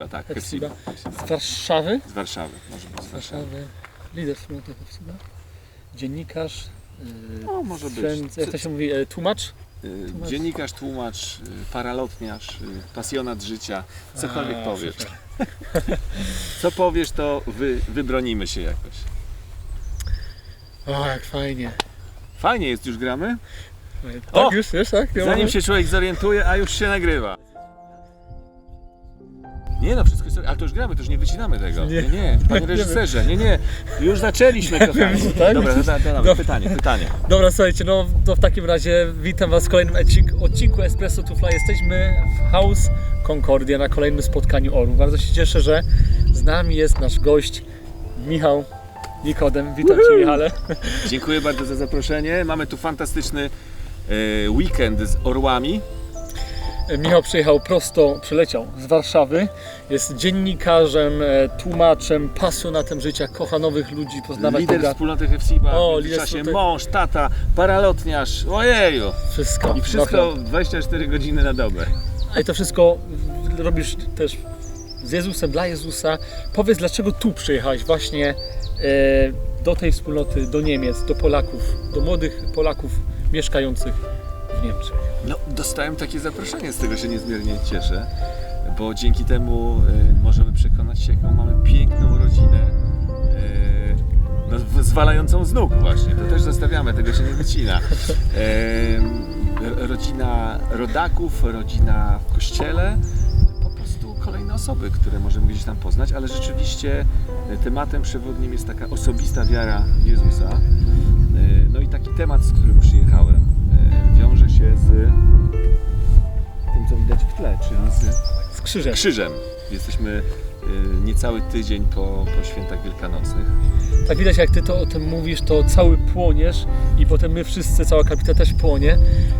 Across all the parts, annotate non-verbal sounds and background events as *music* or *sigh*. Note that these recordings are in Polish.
A tak, Hepsiba. Z Warszawy. Z Warszawy, może być Z Warszawy. Lider wspólnoty Hepsiba. Dziennikarz. Yy, No, może być. jak to się mówi? e, Tłumacz? Y, Tłumacz. Dziennikarz, tłumacz, paralotniarz, pasjonat życia, cokolwiek A, powiesz. *laughs* Co powiesz, to wy, wybronimy się jakoś. O, jak fajnie. Fajnie jest, już gramy? Tak, O! już, wiesz, tak? Zanim się człowiek zorientuje, a już się nagrywa. Nie no, wszystko jest... Ale to już gramy, to już nie wycinamy tego. Nie. Nie, nie, panie *laughs* reżyserze, nie, nie. Już zaczęliśmy, kochani. Tak? Dobra, to, to, to, Dobra. pytanie, pytanie. Dobra, słuchajcie, no to w takim razie witam Was w kolejnym odcinku, odcinku Espresso to Fly. Jesteśmy w House Concordia na kolejnym spotkaniu Oru. Bardzo się cieszę, że z nami jest nasz gość Michał Nikodem. Witam Cię Michale. Dziękuję bardzo za zaproszenie. Mamy tu fantastyczny e, weekend z orłami. Michał przyjechał prosto, przyleciał z Warszawy. Jest dziennikarzem, e, tłumaczem, pasjonatem życia, kocha nowych ludzi, poznawać Lider Boga. wspólnoty Hefsiba, O, lider międzyczasie wspólnoty. mąż, tata, paralotniarz, ojeju! Wszystko. I wszystko naprawdę. 24 godziny na dobę. A i to wszystko robisz też z Jezusem, dla Jezusa. Powiedz, dlaczego tu przyjechałeś właśnie e, do tej wspólnoty, do Niemiec, do Polaków, do młodych Polaków mieszkających w Niemczech. No, dostałem takie zaproszenie, z tego się niezmiernie cieszę, bo dzięki temu y, możemy przekonać się, jaką mamy piękną rodzinę, y, no, zwalającą z nóg właśnie, to też zostawiamy, tego się nie wycina. Y, rodzina rodaków, rodzina w kościele, po prostu kolejne osoby, które możemy gdzieś tam poznać, ale rzeczywiście y, tematem przewodnim jest taka osobista wiara Jezusa. No i taki temat, z którym przyjechałem, krzyżem. krzyżem. Jesteśmy y, niecały tydzień po, po świętach wielkanocnych. Tak widać, jak Ty to o tym mówisz, to cały płoniesz i potem my wszyscy, cała kapita też płonie.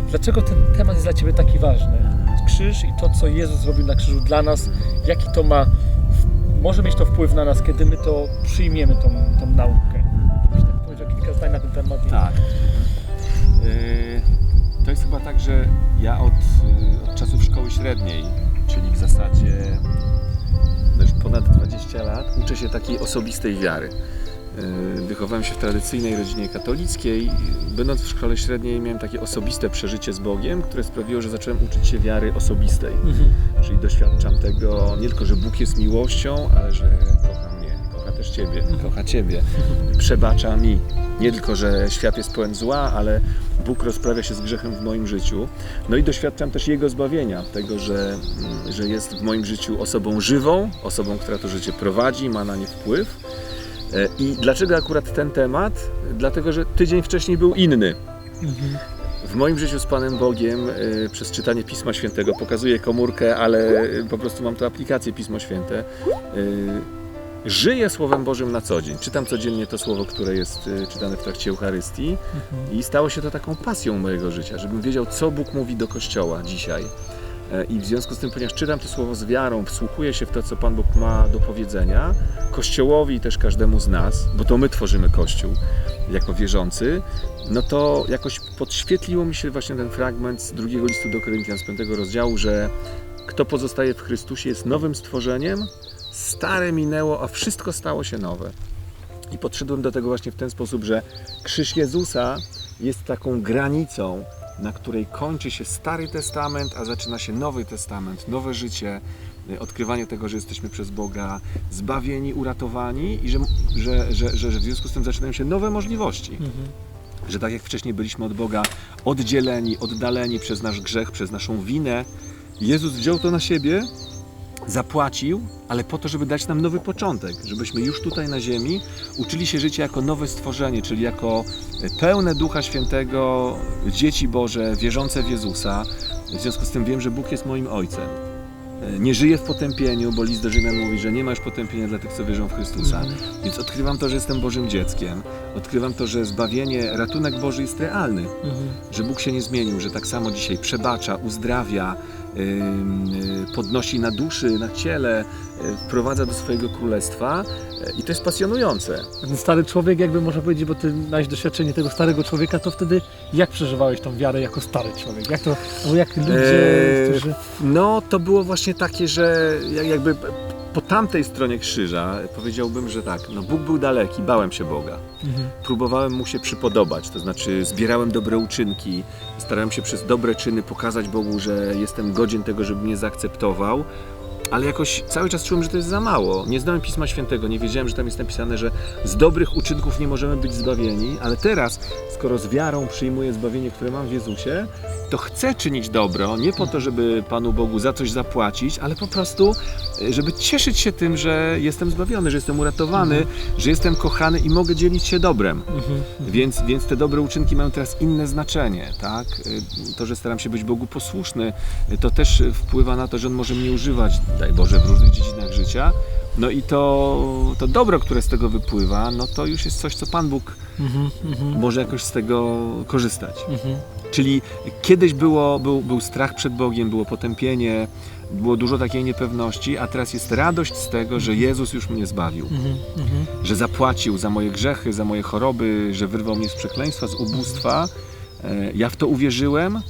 Dlaczego ten temat jest dla Ciebie taki ważny? Krzyż i to, co Jezus zrobił na krzyżu dla nas, jaki to ma, może mieć to wpływ na nas, kiedy my to przyjmiemy, tą, tą naukę. Byś tak powiedział kilka zdań na ten temat. Tak. Y, To jest chyba tak, że ja od, y, od czasów szkoły średniej, czyli w zasadzie no już ponad 20 lat, uczę się takiej osobistej wiary. Y, Wychowałem się w tradycyjnej rodzinie katolickiej. Będąc w szkole średniej miałem takie osobiste przeżycie z Bogiem, które sprawiło, że zacząłem uczyć się wiary osobistej. Mhm. Czyli doświadczam tego nie tylko, że Bóg jest miłością, ale że kocha mnie, kocha też Ciebie, kocha Ciebie, przebacza mi. Nie tylko, że świat jest pełen zła, ale Bóg rozprawia się z grzechem w moim życiu. No i doświadczam też Jego zbawienia, tego, że, mm, że jest w moim życiu osobą żywą, osobą, która to życie prowadzi, ma na nie wpływ. E, I dlaczego akurat ten temat? Dlatego, że tydzień wcześniej był inny. Mhm. W moim życiu z Panem Bogiem y, przez czytanie Pisma Świętego pokazuję komórkę, ale po prostu mam tu aplikację Pismo Święte. Żyję Słowem Bożym na co dzień. Czytam codziennie to słowo, które jest y, czytane w trakcie Eucharystii Mhm. i stało się to taką pasją mojego życia, żebym wiedział, co Bóg mówi do Kościoła dzisiaj. E, I w związku z tym, ponieważ czytam to słowo z wiarą, wsłuchuję się w to, co Pan Bóg ma do powiedzenia, Kościołowi i też każdemu z nas, bo to my tworzymy Kościół jako wierzący, no to jakoś podświetliło mi się właśnie ten fragment z drugiego listu do Koryntian z piątego rozdziału, że kto pozostaje w Chrystusie jest nowym stworzeniem, stare minęło, a wszystko stało się nowe. I podszedłem do tego właśnie w ten sposób, że krzyż Jezusa jest taką granicą, na której kończy się Stary Testament, a zaczyna się Nowy Testament, nowe życie, y, odkrywanie tego, że jesteśmy przez Boga zbawieni, uratowani i że, że, że, że, że w związku z tym zaczynają się nowe możliwości. Mhm. Że tak jak wcześniej byliśmy od Boga oddzieleni, oddaleni przez nasz grzech, przez naszą winę, Jezus wziął to na siebie, zapłacił, ale po to, żeby dać nam nowy początek, żebyśmy już tutaj na ziemi uczyli się życia jako nowe stworzenie, czyli jako pełne Ducha Świętego, dzieci Boże, wierzące w Jezusa. W związku z tym wiem, że Bóg jest moim Ojcem. Nie żyję w potępieniu, bo list do Rzymian mówi, że nie ma już potępienia dla tych, co wierzą w Chrystusa. Mhm. Więc odkrywam to, że jestem Bożym dzieckiem. Odkrywam to, że zbawienie, ratunek Boży jest realny. Mhm. Że Bóg się nie zmienił, że tak samo dzisiaj przebacza, uzdrawia, podnosi na duszy, na ciele, y, wprowadza do swojego królestwa. Y, I to jest pasjonujące. Ten stary człowiek, jakby można powiedzieć, bo ty miałeś doświadczenie tego starego człowieka, to wtedy jak przeżywałeś tą wiarę jako stary człowiek? Jak to, albo jak ludzie, Eee, którzy... No, to było właśnie takie, że jak- jakby po tamtej stronie krzyża powiedziałbym, że tak, no Bóg był daleki, bałem się Boga. Mhm. Próbowałem mu się przypodobać, to znaczy zbierałem dobre uczynki, starałem się przez dobre czyny pokazać Bogu, że jestem godzien tego, żeby mnie zaakceptował, ale jakoś cały czas czułem, że to jest za mało. Nie znałem Pisma Świętego, nie wiedziałem, że tam jest napisane, że z dobrych uczynków nie możemy być zbawieni, ale teraz, skoro z wiarą przyjmuję zbawienie, które mam w Jezusie, to chcę czynić dobro, nie po to, żeby Panu Bogu za coś zapłacić, ale po prostu, e, żeby cieszyć się tym, że jestem zbawiony, że jestem uratowany, że jestem kochany i mogę dzielić się dobrem. Mhm. Więc, więc te dobre uczynki mają teraz inne znaczenie, tak? Y, To, że staram się być Bogu posłuszny, y, to też wpływa na to, że On może mnie używać, daj Boże, w różnych dziedzinach życia. No i to, to dobro, które z tego wypływa, no to już jest coś, co Pan Bóg Mhm. Mhm. może jakoś z tego korzystać. Mhm. Czyli kiedyś było, był, był strach przed Bogiem, było potępienie, było dużo takiej niepewności, a teraz jest radość z tego, że Jezus już mnie zbawił Mhm. Mhm. że zapłacił za moje grzechy, za moje choroby, że wyrwał mnie z przekleństwa, z ubóstwa. E, Ja w to uwierzyłem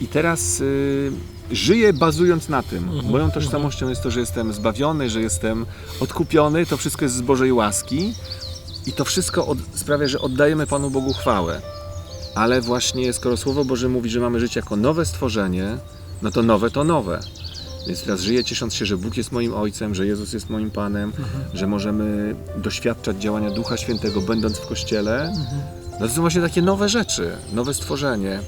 i teraz y, żyję bazując na tym. Mhm. Moją tożsamością jest to, że jestem zbawiony, że jestem odkupiony. To wszystko jest z Bożej łaski i to wszystko od, sprawia, że oddajemy Panu Bogu chwałę. Ale właśnie skoro Słowo Boże mówi, że mamy żyć jako nowe stworzenie, no to nowe to nowe. Więc teraz żyję ciesząc się, że Bóg jest moim Ojcem, że Jezus jest moim Panem, że możemy doświadczać działania Ducha Świętego, będąc w Kościele. No to są właśnie takie nowe rzeczy, nowe stworzenie.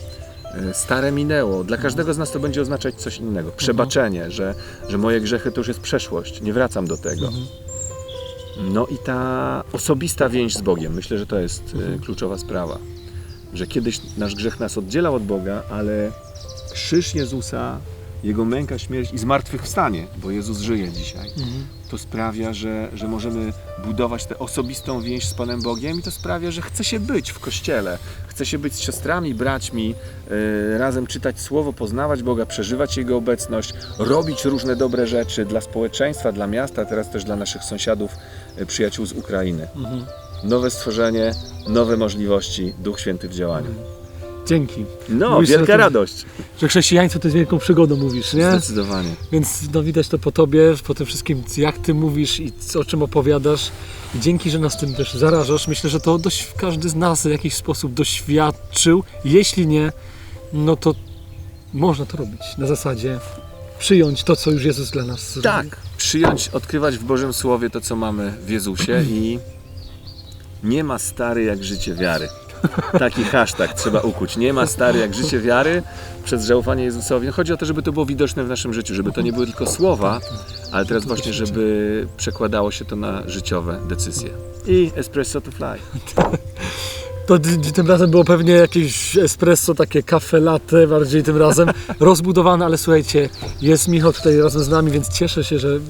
E, Stare minęło. Dla każdego z nas to będzie oznaczać coś innego. Przebaczenie, że, że moje grzechy to już jest przeszłość. Nie wracam do tego. No i ta osobista więź z Bogiem. Myślę, że to jest e, kluczowa sprawa. Że kiedyś nasz grzech nas oddzielał od Boga, ale krzyż Jezusa, Jego męka, śmierć i zmartwychwstanie, bo Jezus żyje dzisiaj Mhm. to sprawia, że, że możemy budować tę osobistą więź z Panem Bogiem i to sprawia, że chce się być w Kościele, chce się być z siostrami, braćmi, yy, razem czytać Słowo, poznawać Boga, przeżywać Jego obecność, robić różne dobre rzeczy dla społeczeństwa, dla miasta, teraz też dla naszych sąsiadów, yy, przyjaciół z Ukrainy. Mhm. Nowe stworzenie, nowe możliwości, Duch Święty w działaniu. Dzięki. No, Mówisz, że wielka to- radość. Że chrześcijaństwo to jest wielką przygodą, mówisz, nie? Zdecydowanie. Więc no, widać to po tobie, po tym wszystkim, jak ty mówisz i o czym opowiadasz. I dzięki, że nas tym też zarażasz. Myślę, że to dość, każdy z nas w jakiś sposób doświadczył. Jeśli nie, no to można to robić. Na zasadzie przyjąć to, co już Jezus dla nas zrobił. Tak, przyjąć, odkrywać w Bożym Słowie to, co mamy w Jezusie i nie ma stary jak życie wiary. Taki hashtag trzeba ukuć. Nie ma stary jak życie wiary przez zaufanie Jezusowi. No Chodzi o to, żeby to było widoczne w naszym życiu, żeby to nie były tylko słowa, ale teraz właśnie, żeby przekładało się to na życiowe decyzje. I espresso to fly. To tym razem było pewnie jakieś espresso, takie kafe latte bardziej tym razem, *laughs* rozbudowane, ale słuchajcie, jest Michał tutaj razem z nami, więc cieszę się, że e,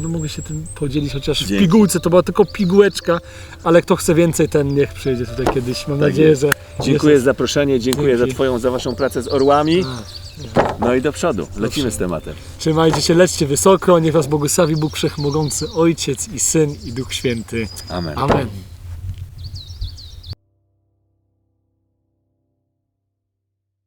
no, mogę się tym podzielić, chociaż w Dzięki. pigułce to była tylko pigułeczka, ale kto chce więcej, ten niech przyjdzie tutaj kiedyś. Mam Tak nadzieję, jest. że... Dziękuję za zaproszenie, dziękuję za Dzięki. Twoją, za Waszą pracę z orłami. No i do przodu, lecimy z tematem. Trzymajcie się, lećcie wysoko, niech Was błogosławi Bóg Wszechmogący, Ojciec i Syn i Duch Święty. Amen. Amen.